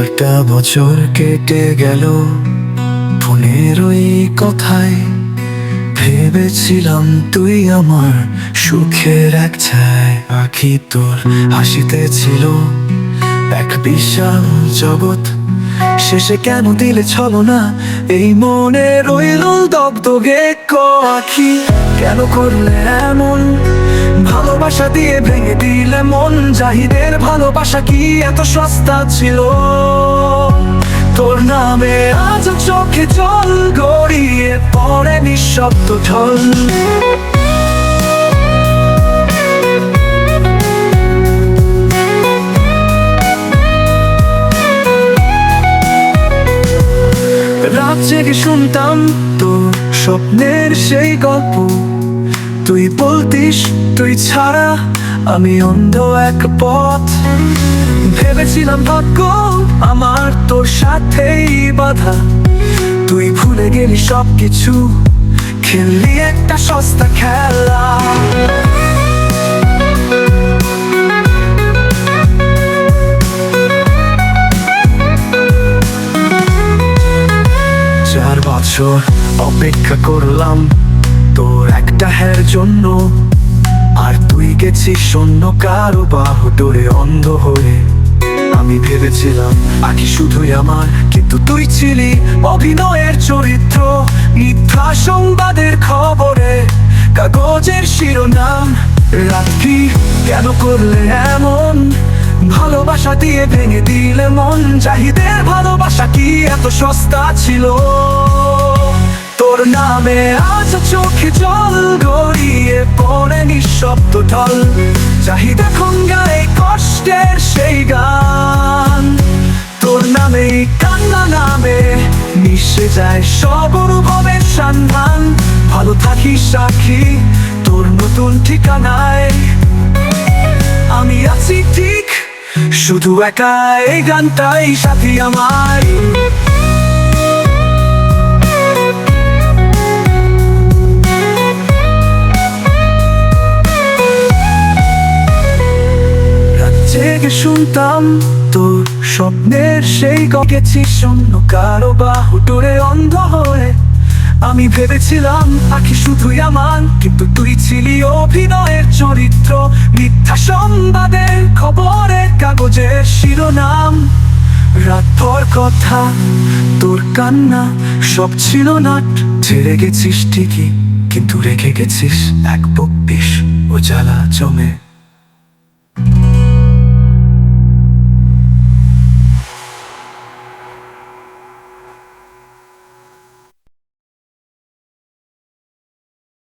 একটা বছর কেটে গেল। ফোনের ওই কথায় ভেবেছিলাম তুই আমার সুখের এক ছায় পাখি তোর হাসিতে ছিল। এক বিশাল জগৎ শেষে কেন দিলে ছলো না এই মনে রইল দগদগে আখি কেন করলে এমন? ভালোবাসা দিয়ে ভেঙে দিলে মন জাহিদের ভালোবাসা কি এত সস্তা ছিল? তোর নামে আজ চোখে জল গড়িয়ে পড়ে নিঃশব্দ ঢল। রাত জেগে শুনতাম তোর স্বপ্নের সেই গল্প। তুই বলতিস, তুই ছাড়া আমি অন্ধ এক পথ। ভেবেছিলাম ভাগ্য আমার তোর সাথেই বাধা। তুই ভুলে গেলি সব কিছু খেললি একটা সস্তা খেলা। চার বছর অপেক্ষা করলাম তোর একটা হ্যার জন্য। আর তুই গেছিস শূন্য কারও বাহু ডোরে অন্ধ হয়ে। আমি ভেবেছিলাম আকি শুধুই আমার, কিন্তু তুই ছিলি অভিনয়ের চরিত্র। মিথ্যা সংবাদের খবরে, কাগজের শিরোনাম। রাত্রি কেন করলে এমন? ভালোবাসা দিয়ে ভেঙে দিলে মন। চাহিদের ভালোবাসা কি এত সস্তা ছিল? তোর নামে আজ চোখে জল গড়িয়ে পড়ে নিঃশব্দ ঢল। চাহিদা খঙ্গায় কষ্টের সেই গান। তোর নামে কান্না নামে, মিশে যায় সব অনুভবের সন্ধান। ভালো থাকিস সাক্ষী, তোর নতুন ঠিকানায়। আমি আছি ঠিক, শুধু একা এই গানটাই সাথী জেগে শুনতাম তোর স্বপ্নের সেই গেছি শূন্য কারও বাহু ডোরে অন্ধ হয়ে। আমি ভেবেছিলাম আখি শুধুই আমার, কিন্তু তুই ছিলি অভিনয়ের চরিত্র, মিথ্যা সংবাদের খবরের কাগজের শিরোনাম। রাত ভর কথা, তোর কান্না, সব ছিল নাট। ছেড়ে গেছিস ঠিকই, কিন্তু রেখে গেছিস এক বব্বিশ ও জ্বালা জমে।